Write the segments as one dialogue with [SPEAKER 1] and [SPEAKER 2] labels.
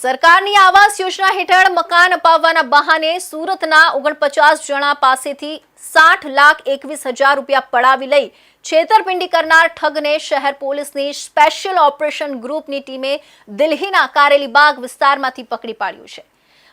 [SPEAKER 1] સરકારની આવાસ યોજના હેઠળ મકાન અપાવવાના બહાને સુરતના ઓગણપચાસ જણા પાસેથી સાઠ લાખ એકવીસ હજાર રૂપિયા પડાવી લઈ છેતરપિંડી કરનાર ઠગને શહેર પોલીસની સ્પેશિયલ ઓપરેશન ગ્રુપની ટીમે દિલ્હીના કારેલીબાગ વિસ્તારમાંથી પકડી પાડ્યું છે.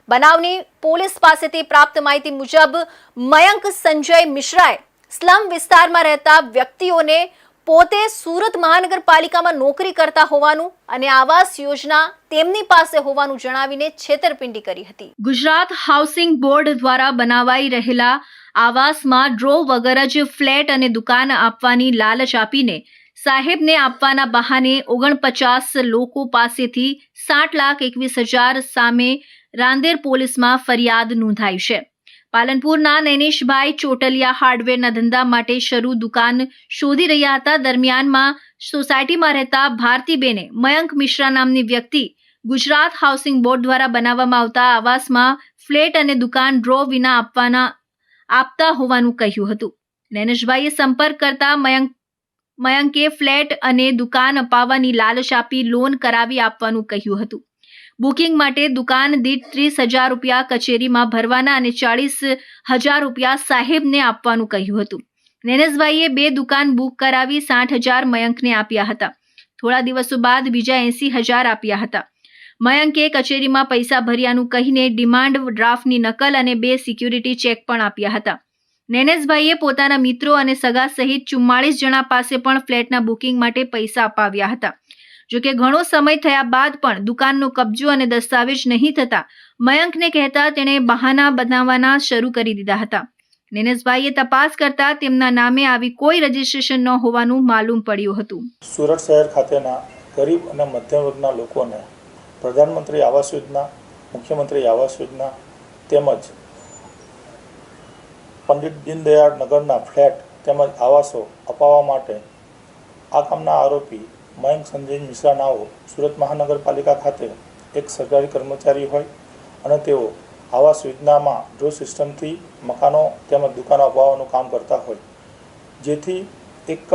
[SPEAKER 1] બનાવની પોલીસ પાસેથી પ્રાપ્ત માહિતી મુજબ મયંક સંજય મિશ્રાએ સ્લમ વિસ્તારમાં રહેતા વ્યક્તિઓને પોતે સુરત મહાનગરપાલિકામાં નોકરી કરતા હોવાનું અને આવાસ યોજના તેમની પાસે હોવાનું જણાવીને છેતરપિંડી કરી હતી. ગુજરાત હાઉસિંગ બોર્ડ દ્વારા બનાવાઈ રહેલા આવાસમાં ડ્રો વગર જ ફ્લેટ અને દુકાન આપવાની લાલચ આપીને સાહેબને આપવાના બહાને ઓગણપચાસ લોકો પાસેથી સાઠ લાખ એકવીસ હજાર સામે રાંદેર પોલીસમાં ફરિયાદ નોંધાઈ છે. પાલનપુરના નૈનેશભાઈ ચોટલિયા હાર્ડવેરના ધંધા માટે શરૂ દુકાન શોધી રહ્યા હતા. દરમિયાનમાં સોસાયટીમાં રહેતા ભારતીબેને મયંક મિશ્રા નામની વ્યક્તિ ગુજરાત હાઉસિંગ બોર્ડ દ્વારા બનાવવામાં આવતા આવાસમાં ફ્લેટ અને દુકાન ડ્રો વિના આપવાના આપતા હોવાનું કહ્યું હતું. નૈનેશભાઈએ સંપર્ક કરતા મયંક, મયંકે ફ્લેટ અને દુકાન અપાવવાની લાલચ આપી લોન કરાવી આપવાનું કહ્યું હતું. બુકિંગ માટે દુકાન દીઠ ત્રીસ હજાર રૂપિયા કચેરીમાં ભરવાના અને ચાળીસ હજાર રૂપિયા સાહેબને આપવાનું કહ્યું હતું. નેનેશભાઈએ બે દુકાન બુક કરાવી સાઠ હજાર મયંકને આપ્યા હતા. થોડા દિવસો બાદ બીજા એંસી હજાર આપ્યા હતા. મયંકે કચેરીમાં પૈસા ભર્યાનું કહીને ડિમાન્ડ ડ્રાફ્ટની નકલ અને બે સિક્યુરિટી ચેક પણ આપ્યા હતા. નૈનેશભાઈએ પોતાના મિત્રો અને સગા સહિત ચુમ્માળીસ જણા પાસે પણ ફ્લેટના બુકિંગ માટે પૈસા અપાવ્યા હતા. જોકે ઘણો સમય થયા બાદ પણ દુકાનનો કબજો અને દસ્તાવેજ નહીં થતા મયંકને કહેતા તેણે બહાના બનાવવાના શરૂ કરી દીધા હતા. નિનેશભાઈએ તપાસ કરતા તેમના નામે આવી કોઈ રજીસ્ટ્રેશન ન હોવાનું માલુમ પડ્યું હતું.
[SPEAKER 2] સુરત શહેર ખાતેના ગરીબ અને મધ્યમ વર્ગના લોકોને પ્રધાનમંત્રી આવાસ યોજના, મુખ્યમંત્રી આવાસ યોજના તેમજ પંડિત દીનદયાળ નગરના ફ્લેટ તેમજ આવાસો અપાવવા માટે આ કામના આરોપી મયંક સંજય મિશ્રા નાઓ સુરત મહાનગરપાલિકા ખાતે એક સરકારી કર્મચારી હોય અને તેઓ આવાસ યોજનામાં ડ્રો સિસ્ટમથી મકાનો તેમજ દુકાનો અપાવવાનું કામ કરતા હોય. જેથી એક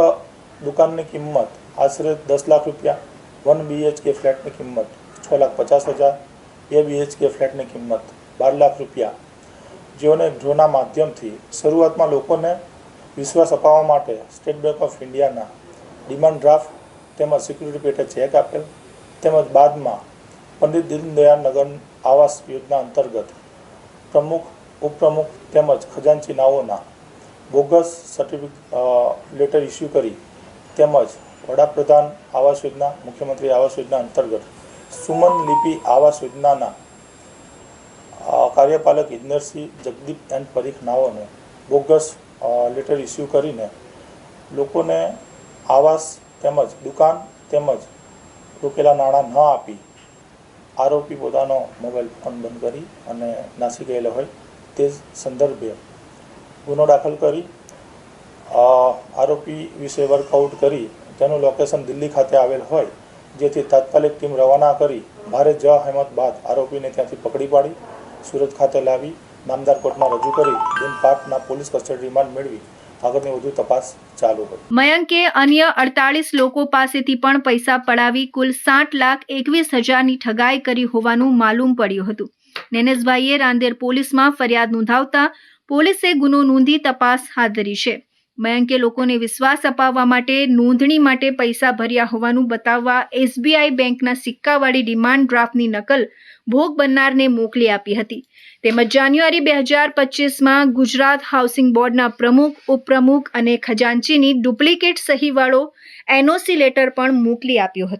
[SPEAKER 2] દુકાનની કિંમત આશરે દસ લાખ રૂપિયા, વન બીએચકે ફ્લેટની કિંમત છ લાખ પચાસ હજાર, બે બીએચકે ફ્લેટની કિંમત બાર લાખ રૂપિયા. જેઓને ડ્રોના માધ્યમથી શરૂઆતમાં લોકોને વિશ્વાસ અપાવવા માટે સ્ટેટ બેંક ઓફ ઇન્ડિયાના ડિમાન્ડ ડ્રાફ્ટ તેમજ સિક્યુરિટી પેટે ચેક આપેલ. તેમજ બાદમાં પંડિત દીનદયાળ નગર આવાસ યોજના અંતર્ગત પ્રમુખ, ઉપપ્રમુખ તેમજ ખજાનચી નાઓના બોગસ સર્ટિફિકેટ લેટર ઇસ્યુ કરી તેમજ વડાપ્રધાન આવાસ યોજના, મુખ્યમંત્રી આવાસ યોજના અંતર્ગત સુમન લિપિ આવાસ યોજનાના કાર્યપાલક ઇજનરસિંહ જગદીપ એન્ડ પરીખ નાઓને બોગસ લેટર ઇસ્યુ કરીને લોકોને આવાસ તેમજ દુકાન તેમજ રોકેલા નાણાં ન આપી આરોપી પોતાનો મોબાઈલ ફોન બંધ કરી અને નાસી ગયેલો હોય તે સંદર્ભે ગુનો દાખલ કરી આરોપી વિશે વર્કઆઉટ કરી, તેનું લોકેશન દિલ્હી ખાતે આવેલ હોય, જેથી તાત્કાલિક ટીમ રવાના કરી, ભારે જહેમત બાદ આરોપીને ત્યાંથી પકડી પાડી, સુરત ખાતે લાવી, નામદાર કોર્ટમાં રજૂ કરી બિનપાટના પોલીસ કસ્ટડી રિમાન્ડ મેળવી. આગળની વધુ તપાસ ચાલુ હતી
[SPEAKER 1] મયંકે અન્ય અડતાલીસ લોકો પાસેથી પણ પૈસા પડાવી કુલ સાઠ લાખ એકવીસ હજારની ઠગાઈ કરી હોવાનું માલુમ પડ્યું હતું. નેનેસભાઈએ રાંદેર પોલીસમાં ફરિયાદ નોંધાવતા પોલીસે ગુનો નોંધી તપાસ હાથ ધરી છે. મયંકે લોકોને વિશ્વાસ અપાવવા માટે, નોંધણી માટે પૈસા ભર્યા હોવાનું બતાવવા એસબીઆઈ બેંકના સિક્કાવાળી ડિમાન્ડ ડ્રાફ્ટની નકલ ભોગ બનનારને મોકલી આપી હતી. તેમજ જાન્યુઆરી બે હજાર પચીસમાં ગુજરાત હાઉસિંગ બોર્ડના પ્રમુખ, ઉપપ્રમુખ અને ખજાનચીની ડુપ્લિકેટ સહીવાળો એનઓસી લેટર પણ મોકલી આપ્યો હતો.